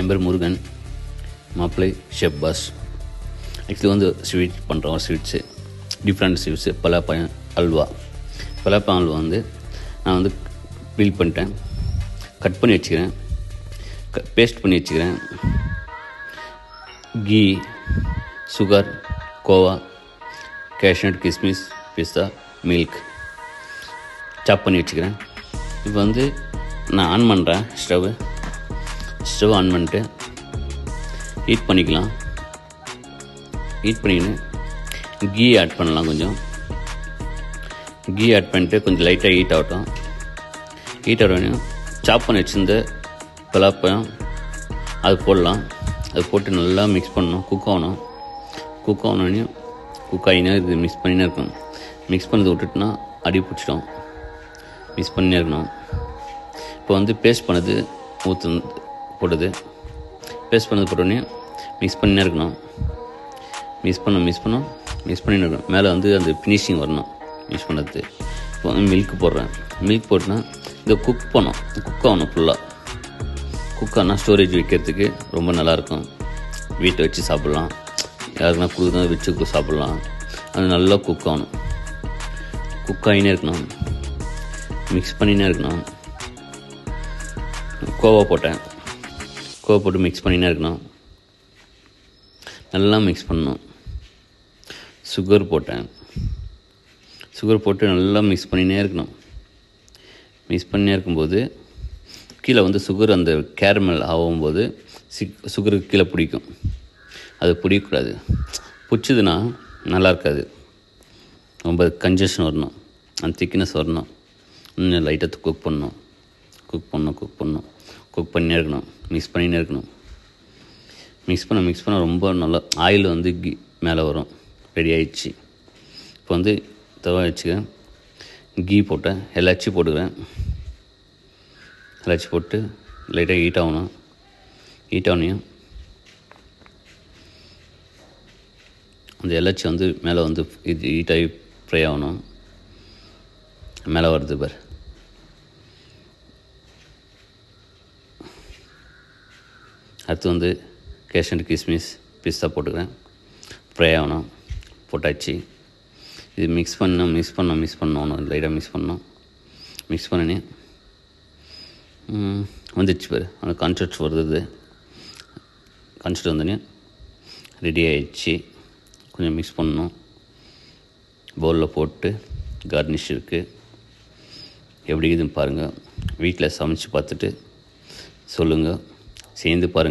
பேர் முருகன் மாப்பிள்ளை chef boss actually வந்து ஸ்வீட் பண்ணுறோம் ஸ்வீட்ஸு டிஃப்ரெண்ட் ஸ்வீட்ஸு பலாப்பழம் அல்வா. பலாப்பழம் அல்வா வந்து நான் வந்து பீல் பண்ணிட்டேன். கட் பண்ணி வச்சுக்கிறேன். க பேஸ்ட் பண்ணி வச்சுக்கிறேன். கீ சுகர் கோவா கேஷ்நட் கிஸ்மிஸ் பிஸ்தா மில்க் சாப் பண்ணி வச்சுக்கிறேன். இப்போ வந்து நான் ஆன் பண்ணுறேன் ஸ்டவ்வு ஸ்டவ் ஆன் பண்ணிட்டு ஹீட் பண்ணிக்கலாம். ஹீட் பண்ணிக்கின்னு கீ ஆட் பண்ணலாம் கொஞ்சம். கீ ஆட் பண்ணிட்டு கொஞ்சம் லைட்டாக ஹீட் ஆகட்டும். ஹீட் ஆகணும் சாப் பண்ணி வச்சிருந்த பலாப்பழம் அது போடலாம். அது போட்டு நல்லா மிக்ஸ் பண்ணணும். குக் ஆகணும். குக் ஆகணும் குக் ஆகினா இது மிக்ஸ் பண்ணினே இருக்கணும். மிக்ஸ் பண்ணது விட்டுட்டுனா அடி பிடிச்சிடும். மிக்ஸ் பண்ணினே இருக்கணும். இப்போ வந்து பேஸ்ட் பண்ணது ஊற்று போடுது. பேஸ்ட் பண்ணது போட்டோடனே மிக்ஸ் பண்ணினே இருக்கணும். மிக்ஸ் பண்ண மிக்ஸ் பண்ணோம் மிக்ஸ் பண்ணினே இருக்கணும். மேலே வந்து அந்த ஃபினிஷிங் வரணும் மிக்ஸ் பண்ணுறது இப்போ வந்து மில்க் போடுறேன். மில்க் போட்டுனா இதை குக் பண்ணோம் குக் ஆகணும் ஃபுல்லாக குக் ஆனால் ஸ்டோரேஜ் வைக்கிறதுக்கு ரொம்ப நல்லாயிருக்கும். வீட்டை வச்சு சாப்பிட்லாம். யாருக்குன்னா கொடுக்குறதா வச்சு சாப்பிட்லாம். அது நல்லா குக் ஆகணும். குக் ஆகினே இருக்கணும். மிக்ஸ் பண்ணினே இருக்கணும். கோவா போட்டேன். கோவ போட்டு மிக்ஸ் பண்ணினே இருக்கணும். நல்லா மிக்ஸ் பண்ணணும். சுகர் போட்டேன். சுகர் போட்டு நல்லா மிக்ஸ் பண்ணினே இருக்கணும். மிக்ஸ் பண்ணினே இருக்கும்போது கீழே வந்து சுகர் அந்த கேரமல் ஆகும்போது சிக் சுகருக்கு கீழே பிடிக்கும். அது பிடிக்கக்கூடாது. பிடிச்சதுன்னா நல்லா இருக்காது. ரொம்ப கன்ஜஷன் வரணும். அந்த திக்னஸ் வரணும். இன்னும் லைட்டாக குக் பண்ணணும். குக் பண்ணணும் குக் பண்ணணும். குக் பண்ணினே இருக்கணும். மிக்ஸ் பண்ணினே இருக்கணும். மிக்ஸ் பண்ண மிக்ஸ் பண்ண ரொம்ப நல்லா ஆயில் வந்து கீ மேலே வரும். ரெடி ஆயிடுச்சு. இப்போ வந்து தவா வச்சுக்கிறேன் கீ போட்டேன். எல்லாச்சி போட்டுக்கிறேன் எல்லாச்சி போட்டு லைட்டாக ஹீட் ஆகணும். ஹீட் ஆகணும் அந்த எலாச்சி வந்து மேலே வந்து இது ஹீட் ஆகி ஃப்ரை ஆகணும். மேலே வருது பார். அடுத்து வந்து கேஷண்ட் கிஸ்மிஸ் பிஸ்தா போட்டுக்கிறேன். ஃப்ரை ஆகணும். போட்டாச்சு. இது மிக்ஸ் பண்ணோம் மிக்ஸ் பண்ணோம் மிக்ஸ் பண்ணணும். லைட்டாக மிக்ஸ் பண்ணோம் மிக்ஸ் பண்ணினேன். வந்துடுச்சு பாரு. அந்த கான்செப்ட்ஸ் வருது. கான்செப்ட் வந்தோடனே ரெடி ஆயிடுச்சு. கொஞ்சம் மிக்ஸ் பண்ணணும். பவுலில் போட்டு கார்னிஷ் இருக்குது எப்படி இதுன்னு பாருங்கள் வீட்டில் சமைச்சு பார்த்துட்டு சொல்லுங்கள் சேர்ந்து பாருங்கள்